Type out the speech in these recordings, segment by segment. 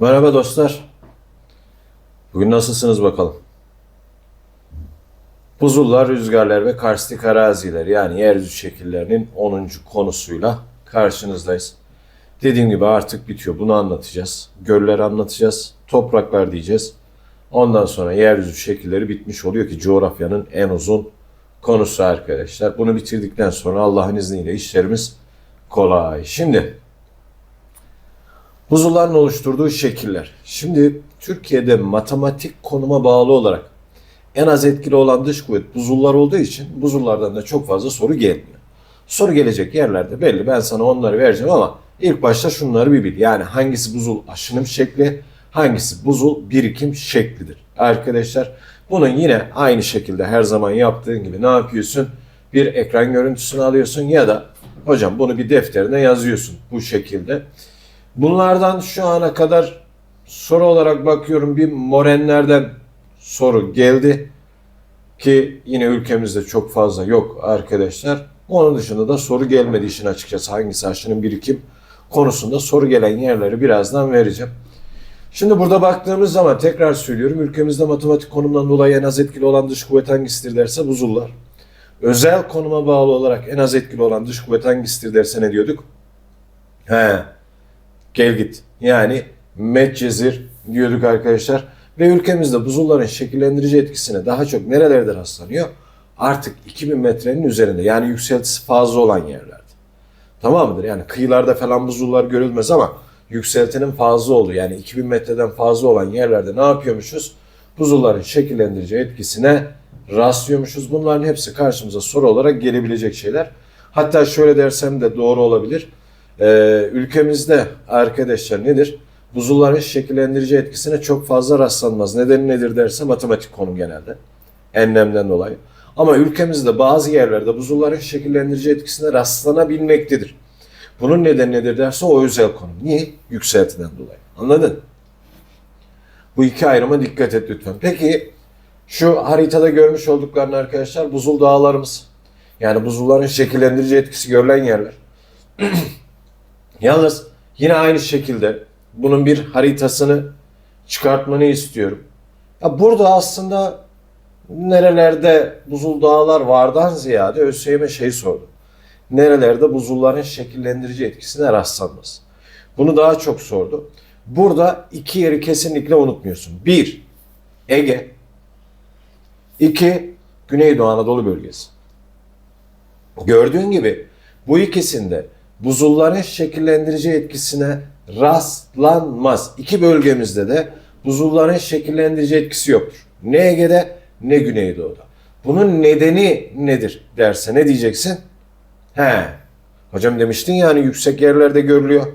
Merhaba dostlar. Bugün nasılsınız bakalım? Buzullar, rüzgarlar ve karstik araziler yani yeryüzü şekillerinin 10. konusuyla karşınızdayız. Dediğim gibi artık bitiyor. Bunu anlatacağız. Göller anlatacağız. Topraklar diyeceğiz. Ondan sonra yeryüzü şekilleri bitmiş oluyor ki coğrafyanın en uzun konusu arkadaşlar. Bunu bitirdikten sonra Allah'ın izniyle işlerimiz kolay. Şimdi Buzulların oluşturduğu şekiller. Şimdi Türkiye'de matematik konuma bağlı olarak en az etkili olan dış kuvvet buzullar olduğu için buzullardan da çok fazla soru gelmiyor. Soru gelecek yerlerde belli. Ben sana onları vereceğim ama ilk başta şunları bir bil. Yani hangisi buzul aşınım şekli, hangisi buzul birikim şeklidir. Arkadaşlar bunun yine aynı şekilde her zaman yaptığın gibi ne yapıyorsun? Bir ekran görüntüsünü alıyorsun ya da hocam bunu bir defterine yazıyorsun bu şekilde. Bunlardan şu ana kadar soru olarak bakıyorum bir morenlerden soru geldi ki yine ülkemizde çok fazla yok arkadaşlar. Onun dışında da soru gelmedi işin açıkçası hangisi aşının birikim konusunda soru gelen yerleri birazdan vereceğim. Şimdi burada baktığımız zaman tekrar söylüyorum ülkemizde matematik konumdan dolayı en az etkili olan dış kuvvet hangisidir derse buzullar. Özel konuma bağlı olarak en az etkili olan dış kuvvet hangisidir derse ne diyorduk? He, gel git. Yani Medcezir diyorduk arkadaşlar. Ve ülkemizde buzulların şekillendirici etkisine daha çok nerelerde rastlanıyor? Artık 2000 metrenin üzerinde yani yükseltisi fazla olan yerlerde. Tamam mıdır? Yani kıyılarda falan buzullar görülmez ama yükseltinin fazla olduğu yani 2000 metreden fazla olan yerlerde ne yapıyormuşuz? Buzulların şekillendirici etkisine rastlıyormuşuz. Bunların hepsi karşımıza soru olarak gelebilecek şeyler. Hatta şöyle dersem de doğru olabilir. Ee, ülkemizde arkadaşlar nedir? Buzulların şekillendirici etkisine çok fazla rastlanmaz. Nedeni nedir derse matematik konu genelde. Enlemden dolayı. Ama ülkemizde bazı yerlerde buzulların şekillendirici etkisine rastlanabilmektedir. Bunun nedeni nedir derse o özel konu. Niye? Yükseltiden dolayı. Anladın? Bu iki ayrıma dikkat et lütfen. Peki şu haritada görmüş olduklarını arkadaşlar buzul dağlarımız. Yani buzulların şekillendirici etkisi görülen yerler. Yalnız yine aynı şekilde bunun bir haritasını çıkartmanı istiyorum. Ya burada aslında nerelerde buzul dağlar vardan ziyade ÖSYM şey sordu. Nerelerde buzulların şekillendirici etkisine rastlanmaz. Bunu daha çok sordu. Burada iki yeri kesinlikle unutmuyorsun. Bir, Ege. iki Güneydoğu Anadolu bölgesi. Gördüğün gibi bu ikisinde buzulların şekillendirici etkisine rastlanmaz. İki bölgemizde de buzulların şekillendirici etkisi yoktur. Ne Ege'de ne Güneydoğu'da. Bunun nedeni nedir derse ne diyeceksin? He. Hocam demiştin yani yüksek yerlerde görülüyor.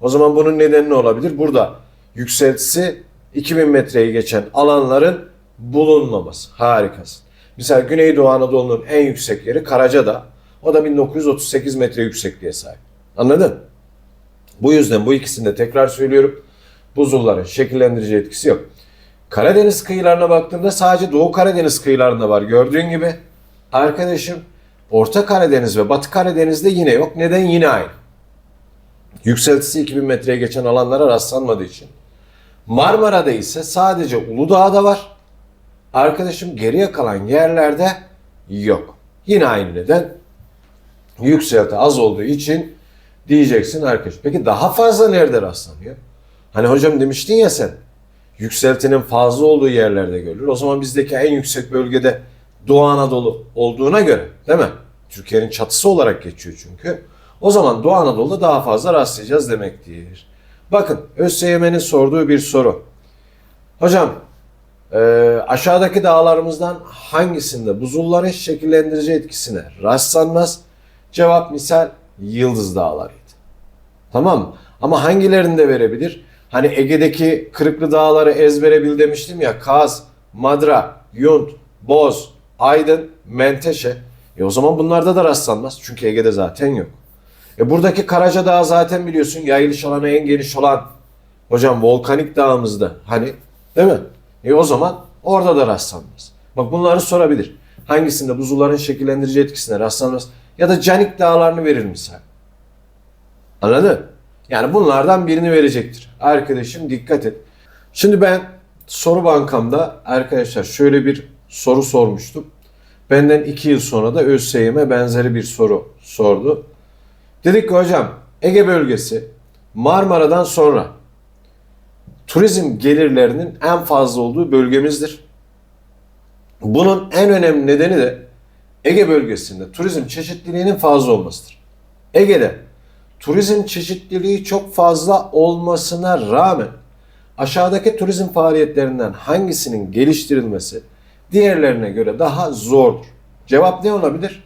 O zaman bunun nedeni ne olabilir? Burada yükseltisi 2000 metreyi geçen alanların bulunmaması. Harikasın. Mesela Güneydoğu Anadolu'nun en yüksek yeri Karacadağ. O da 1938 metre yüksekliğe sahip. Anladın? Bu yüzden bu ikisinde tekrar söylüyorum. Buzulların şekillendirici etkisi yok. Karadeniz kıyılarına baktığımda sadece Doğu Karadeniz kıyılarında var. Gördüğün gibi arkadaşım Orta Karadeniz ve Batı Karadeniz'de yine yok. Neden? Yine aynı. Yükseltisi 2000 metreye geçen alanlara rastlanmadığı için. Marmara'da ise sadece Uludağ'da var. Arkadaşım geriye kalan yerlerde yok. Yine aynı neden. Yükselti az olduğu için diyeceksin arkadaş. Peki daha fazla nerede rastlanıyor? Hani hocam demiştin ya sen yükseltinin fazla olduğu yerlerde görülür. O zaman bizdeki en yüksek bölgede Doğu Anadolu olduğuna göre değil mi? Türkiye'nin çatısı olarak geçiyor çünkü. O zaman Doğu Anadolu'da daha fazla rastlayacağız demektir. Bakın ÖSYM'nin sorduğu bir soru. Hocam e, aşağıdaki dağlarımızdan hangisinde buzulların şekillendirici etkisine rastlanmaz? Cevap misal Yıldız Dağları'ydı. Tamam? Ama hangilerinde verebilir? Hani Ege'deki Kırıklı Dağları ezbere bil demiştim ya. Kaz, Madra, Yunt, Boz, Aydın, Menteşe. E o zaman bunlarda da rastlanmaz. Çünkü Ege'de zaten yok. E buradaki Karaca Dağı zaten biliyorsun yayılış alanı en geniş olan hocam volkanik dağımızda. Hani değil mi? E o zaman orada da rastlanmaz. Bak bunları sorabilir. Hangisinde buzulların şekillendirici etkisine rastlanmaz? Ya da Canik dağlarını verir misal. Anladın? Yani bunlardan birini verecektir. Arkadaşım dikkat et. Şimdi ben soru bankamda arkadaşlar şöyle bir soru sormuştum. Benden iki yıl sonra da ÖSYM benzeri bir soru sordu. Dedik ki hocam Ege bölgesi Marmara'dan sonra turizm gelirlerinin en fazla olduğu bölgemizdir. Bunun en önemli nedeni de Ege bölgesinde turizm çeşitliliğinin fazla olmasıdır. Ege'de turizm çeşitliliği çok fazla olmasına rağmen aşağıdaki turizm faaliyetlerinden hangisinin geliştirilmesi diğerlerine göre daha zordur. Cevap ne olabilir?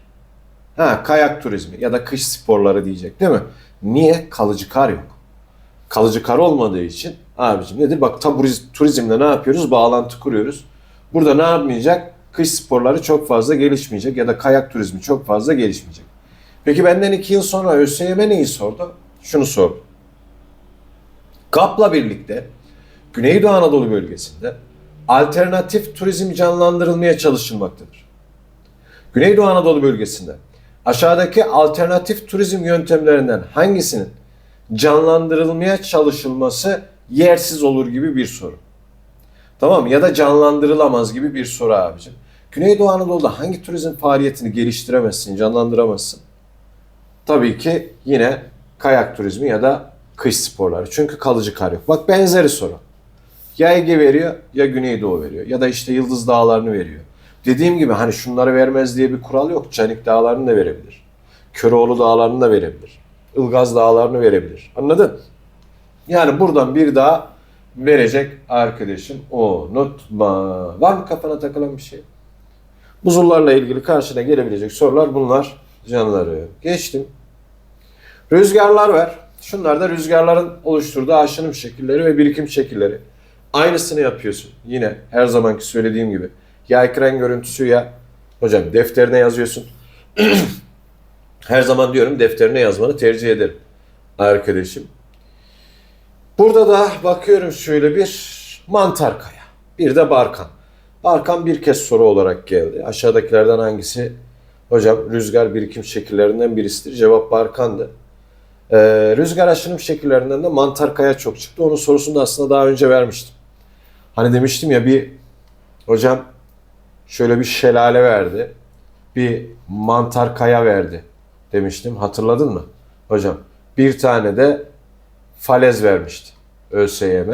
Ha, kayak turizmi ya da kış sporları diyecek değil mi? Niye? Kalıcı kar yok. Kalıcı kar olmadığı için abicim nedir? Bak taburiz, turizmle ne yapıyoruz? Bağlantı kuruyoruz. Burada ne yapmayacak? Kış sporları çok fazla gelişmeyecek ya da kayak turizmi çok fazla gelişmeyecek. Peki benden iki yıl sonra ÖSYM neyi sordu? Şunu sordu. GAP'la birlikte Güneydoğu Anadolu bölgesinde alternatif turizm canlandırılmaya çalışılmaktadır. Güneydoğu Anadolu bölgesinde aşağıdaki alternatif turizm yöntemlerinden hangisinin canlandırılmaya çalışılması yersiz olur gibi bir soru. Tamam? Ya da canlandırılamaz gibi bir soru abicim. Güneydoğu Anadolu'da hangi turizm faaliyetini geliştiremezsin, canlandıramazsın? Tabii ki yine kayak turizmi ya da kış sporları. Çünkü kalıcı kar yok. Bak benzeri soru. Ya Ege veriyor ya Güneydoğu veriyor. Ya da işte Yıldız Dağları'nı veriyor. Dediğim gibi hani şunları vermez diye bir kural yok. Canik Dağları'nı da verebilir. Köroğlu Dağları'nı da verebilir. Ilgaz Dağları'nı verebilir. Anladın? Yani buradan bir daha verecek arkadaşım unutma. Var mı kafana takılan bir şey? Buzullarla ilgili karşına gelebilecek sorular bunlar canları. Geçtim. Rüzgarlar var. Şunlar da rüzgarların oluşturduğu aşınım şekilleri ve birikim şekilleri. Aynısını yapıyorsun. Yine her zamanki söylediğim gibi. Ya ekran görüntüsü ya hocam defterine yazıyorsun. her zaman diyorum defterine yazmanı tercih ederim arkadaşım. Burada da bakıyorum şöyle bir mantar kaya. Bir de Barkan. Barkan bir kez soru olarak geldi. Aşağıdakilerden hangisi hocam rüzgar birikim şekillerinden birisidir? Cevap Barkan'dı. Ee, rüzgar aşınım şekillerinden de mantar kaya çok çıktı. Onun sorusunu da aslında daha önce vermiştim. Hani demiştim ya bir hocam şöyle bir şelale verdi. Bir mantar kaya verdi demiştim. Hatırladın mı? Hocam bir tane de falez vermişti ÖSYM.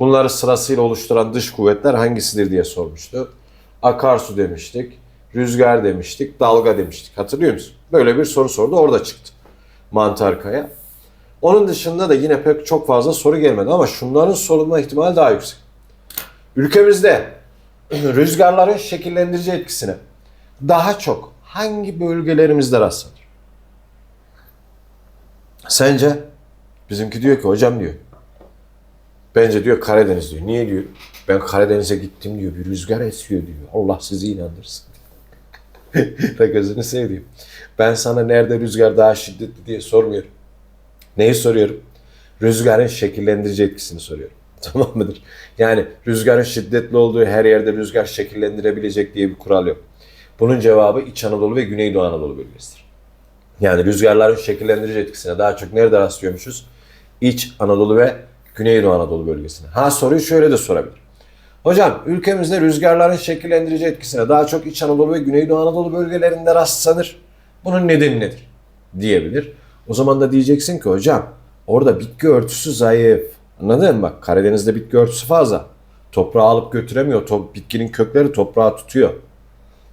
Bunları sırasıyla oluşturan dış kuvvetler hangisidir diye sormuştu. Akarsu demiştik, rüzgar demiştik, dalga demiştik. Hatırlıyor musun? Böyle bir soru sordu orada çıktı. Mantar kaya. Onun dışında da yine pek çok fazla soru gelmedi ama şunların sorulma ihtimali daha yüksek. Ülkemizde rüzgarların şekillendirici etkisine daha çok hangi bölgelerimizde rastlanır? Sence? Bizimki diyor ki hocam diyor. Bence diyor Karadeniz diyor. Niye diyor? Ben Karadeniz'e gittim diyor. Bir rüzgar esiyor diyor. Allah sizi inandırsın. da gözünü seveyim. Ben sana nerede rüzgar daha şiddetli diye sormuyorum. Neyi soruyorum? Rüzgarın şekillendirici etkisini soruyorum. Tamam mıdır? Yani rüzgarın şiddetli olduğu her yerde rüzgar şekillendirebilecek diye bir kural yok. Bunun cevabı İç Anadolu ve Güneydoğu Anadolu bölgesidir. Yani rüzgarların şekillendirici etkisine daha çok nerede rastlıyormuşuz? İç Anadolu ve Güneydoğu Anadolu bölgesine. Ha soruyu şöyle de sorabilir. Hocam ülkemizde rüzgarların şekillendirici etkisine daha çok İç Anadolu ve Güneydoğu Anadolu bölgelerinde rastlanır. Bunun nedeni nedir? Diyebilir. O zaman da diyeceksin ki hocam orada bitki örtüsü zayıf. Anladın mı? Bak Karadeniz'de bitki örtüsü fazla. Toprağı alıp götüremiyor. Top, bitkinin kökleri toprağı tutuyor.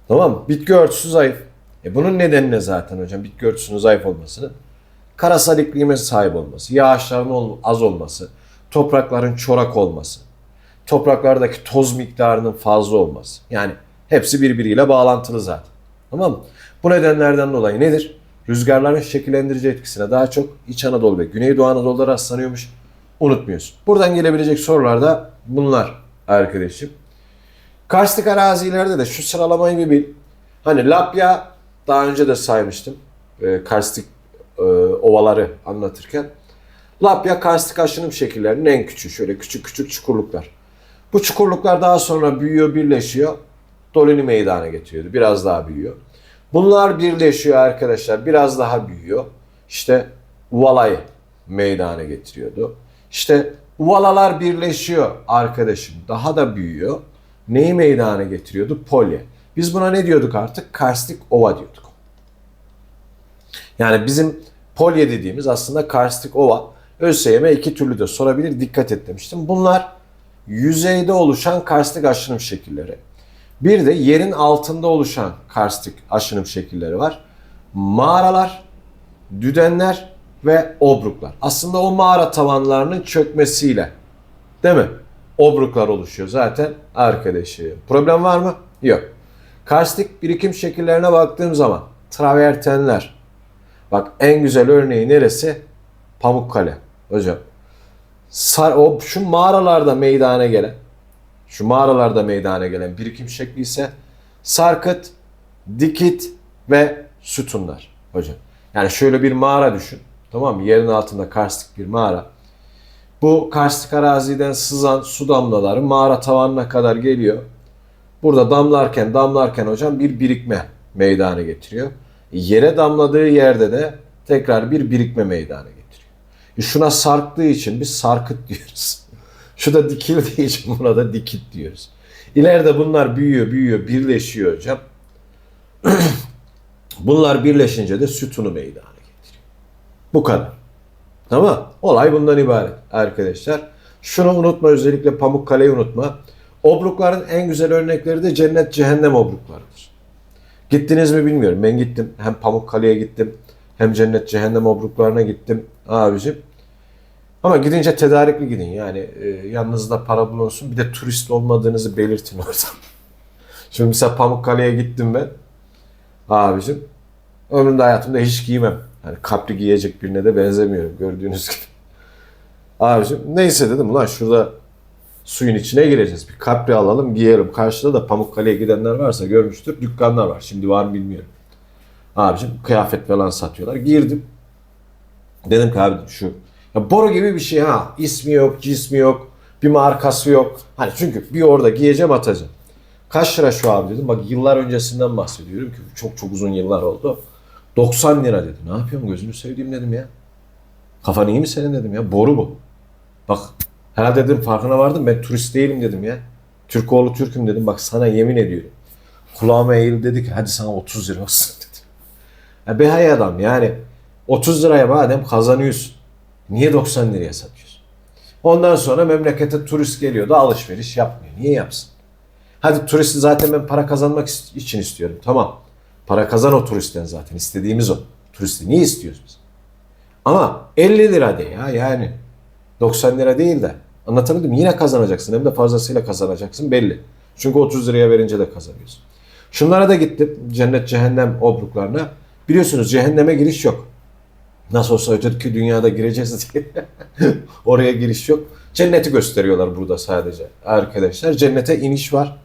Tamam mı? Bitki örtüsü zayıf. E bunun nedeni ne zaten hocam? Bitki örtüsünün zayıf olmasını. Karasal iklime sahip olması, yağışların az olması, toprakların çorak olması, topraklardaki toz miktarının fazla olması. Yani hepsi birbiriyle bağlantılı zaten. Tamam mı? Bu nedenlerden dolayı nedir? Rüzgarların şekillendirici etkisine daha çok İç Anadolu ve Güneydoğu Anadolu'da rastlanıyormuş. Unutmuyorsun. Buradan gelebilecek sorular da bunlar arkadaşım. Karstik arazilerde de şu sıralamayı bir bil. Hani Lapya daha önce de saymıştım. E, karstik e, ovaları anlatırken. Lapya karstik aşınım şekillerinin en küçüğü. Şöyle küçük küçük çukurluklar. Bu çukurluklar daha sonra büyüyor, birleşiyor. Dolini meydana getiriyordu. Biraz daha büyüyor. Bunlar birleşiyor arkadaşlar. Biraz daha büyüyor. İşte Uvalayı meydana getiriyordu. İşte uvalalar birleşiyor arkadaşım. Daha da büyüyor. Neyi meydana getiriyordu? Polye. Biz buna ne diyorduk artık? Karstik ova diyorduk. Yani bizim polye dediğimiz aslında karstik ova. ÖSYM iki türlü de sorabilir. Dikkat et demiştim. Bunlar yüzeyde oluşan karstik aşınım şekilleri. Bir de yerin altında oluşan karstik aşınım şekilleri var. Mağaralar, düdenler ve obruklar. Aslında o mağara tavanlarının çökmesiyle değil mi? Obruklar oluşuyor zaten arkadaşı. Problem var mı? Yok. Karstik birikim şekillerine baktığım zaman travertenler. Bak en güzel örneği neresi? Pamukkale hocam. Sar, o şu mağaralarda meydana gelen şu mağaralarda meydana gelen birikim şekli ise sarkıt, dikit ve sütunlar hocam. Yani şöyle bir mağara düşün. Tamam mı? Yerin altında karstik bir mağara. Bu karstik araziden sızan su damlaları mağara tavanına kadar geliyor. Burada damlarken damlarken hocam bir birikme meydana getiriyor. Yere damladığı yerde de tekrar bir birikme meydana getiriyor. Şuna sarktığı için biz sarkıt diyoruz. Şu da dikildiği için buna da dikit diyoruz. İleride bunlar büyüyor, büyüyor, birleşiyor hocam. bunlar birleşince de sütunu meydana getiriyor. Bu kadar. Tamam. Olay bundan ibaret arkadaşlar. Şunu unutma özellikle Pamukkale'yi unutma. Obrukların en güzel örnekleri de cennet cehennem obruklarıdır. Gittiniz mi bilmiyorum. Ben gittim. Hem Pamukkale'ye gittim. Hem cennet cehennem obruklarına gittim abicim. Ama gidince tedarikli gidin. Yani e, yanınızda para bulunsun. Bir de turist olmadığınızı belirtin orada. Şimdi mesela Pamukkale'ye gittim ben. Abicim. Ömrümde hayatımda hiç giymem. Yani kapri giyecek birine de benzemiyorum gördüğünüz gibi. Abicim neyse dedim ulan şurada suyun içine gireceğiz. Bir kapri alalım giyelim. Karşıda da Pamukkale'ye gidenler varsa görmüştür. Dükkanlar var. Şimdi var mı bilmiyorum. Abicim kıyafet falan satıyorlar. Girdim. Dedim ki abi şu ya boru gibi bir şey ha. İsmi yok, cismi yok, bir markası yok. Hani çünkü bir orada giyeceğim atacağım. Kaç lira şu abi dedim. Bak yıllar öncesinden bahsediyorum ki çok çok uzun yıllar oldu. 90 lira dedi. Ne yapıyorum gözünü sevdiğim dedim ya. Kafan iyi mi senin dedim ya. Boru bu. Bak herhalde dedim farkına vardım ben turist değilim dedim ya. Türkoğlu Türk'üm dedim. Bak sana yemin ediyorum. Kulağıma eğildi dedi ki hadi sana 30 lira olsun. Ya be hay adam yani 30 liraya madem kazanıyorsun. Niye 90 liraya satıyorsun? Ondan sonra memlekete turist geliyor da alışveriş yapmıyor. Niye yapsın? Hadi turisti zaten ben para kazanmak için istiyorum. Tamam. Para kazan o turistten zaten. İstediğimiz o. Turisti niye istiyoruz biz? Ama 50 lira de ya yani. 90 lira değil de. Anlatabildim? Yine kazanacaksın. Hem de fazlasıyla kazanacaksın belli. Çünkü 30 liraya verince de kazanıyorsun. Şunlara da gittim. Cennet cehennem obruklarına. Biliyorsunuz cehenneme giriş yok. Nasıl olsa öteki dünyada gireceğiz diye. Oraya giriş yok. Cenneti gösteriyorlar burada sadece. Arkadaşlar cennete iniş var.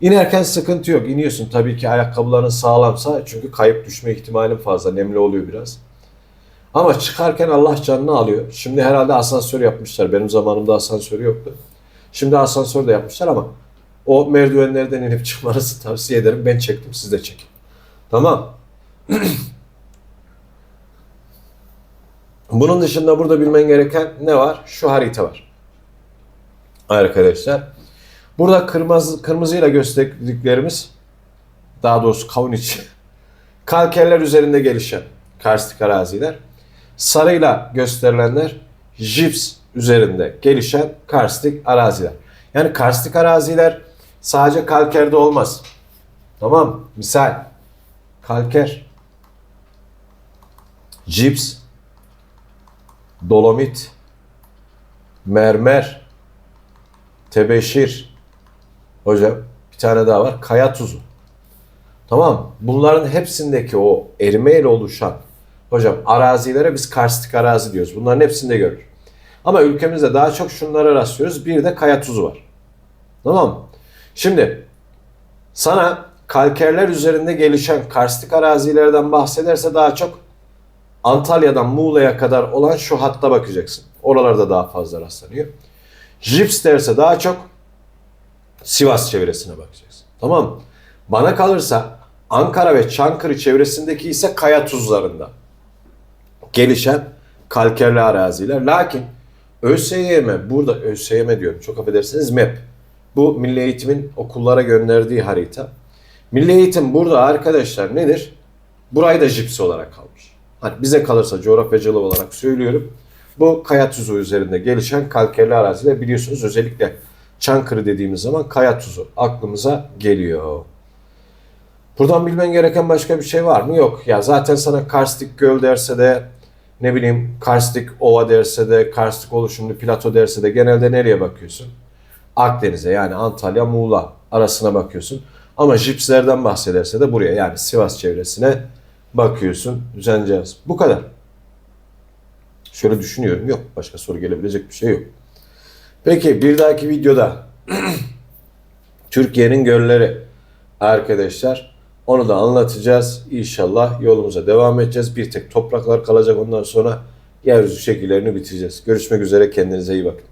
İnerken sıkıntı yok. İniyorsun tabii ki ayakkabıların sağlamsa çünkü kayıp düşme ihtimalin fazla. Nemli oluyor biraz. Ama çıkarken Allah canını alıyor. Şimdi herhalde asansör yapmışlar. Benim zamanımda asansör yoktu. Şimdi asansör de yapmışlar ama o merdivenlerden inip çıkmanızı tavsiye ederim. Ben çektim siz de çekin. Tamam. Bunun dışında burada bilmen gereken ne var? Şu harita var. Arkadaşlar. Burada kırmızı kırmızıyla gösterdiklerimiz daha doğrusu kavun içi kalkerler üzerinde gelişen karstik araziler. Sarıyla gösterilenler jips üzerinde gelişen karstik araziler. Yani karstik araziler sadece kalkerde olmaz. Tamam Misal kalker, jips, dolomit, mermer, tebeşir, hocam bir tane daha var, kaya tuzu. Tamam bunların hepsindeki o erimeyle oluşan hocam arazilere biz karstik arazi diyoruz. Bunların hepsinde görür. Ama ülkemizde daha çok şunlara rastlıyoruz. Bir de kaya tuzu var. Tamam? Şimdi sana kalkerler üzerinde gelişen karstik arazilerden bahsederse daha çok Antalya'dan Muğla'ya kadar olan şu hatta bakacaksın. Oralarda daha fazla rastlanıyor. Jips derse daha çok Sivas çevresine bakacaksın. Tamam mı? Bana kalırsa Ankara ve Çankırı çevresindeki ise kaya tuzlarında gelişen kalkerli araziler. Lakin ÖSYM, burada ÖSYM diyorum çok affedersiniz MEP. Bu Milli Eğitim'in okullara gönderdiği harita. Milli Eğitim burada arkadaşlar nedir? Burayı da jipsi olarak kalmış. Hani bize kalırsa coğrafyacılığı olarak söylüyorum. Bu kaya tuzu üzerinde gelişen kalkerli araziler biliyorsunuz özellikle Çankırı dediğimiz zaman kaya tuzu aklımıza geliyor. Buradan bilmen gereken başka bir şey var mı? Yok. Ya zaten sana karstik göl derse de ne bileyim karstik ova derse de karstik oluşumlu plato derse de genelde nereye bakıyorsun? Akdeniz'e yani Antalya, Muğla arasına bakıyorsun. Ama jipslerden bahsederse de buraya yani Sivas çevresine bakıyorsun. Düzenleyeceğiz. Bu kadar. Şöyle düşünüyorum. Yok. Başka soru gelebilecek bir şey yok. Peki bir dahaki videoda Türkiye'nin gölleri arkadaşlar. Onu da anlatacağız. İnşallah yolumuza devam edeceğiz. Bir tek topraklar kalacak ondan sonra yeryüzü şekillerini bitireceğiz. Görüşmek üzere kendinize iyi bakın.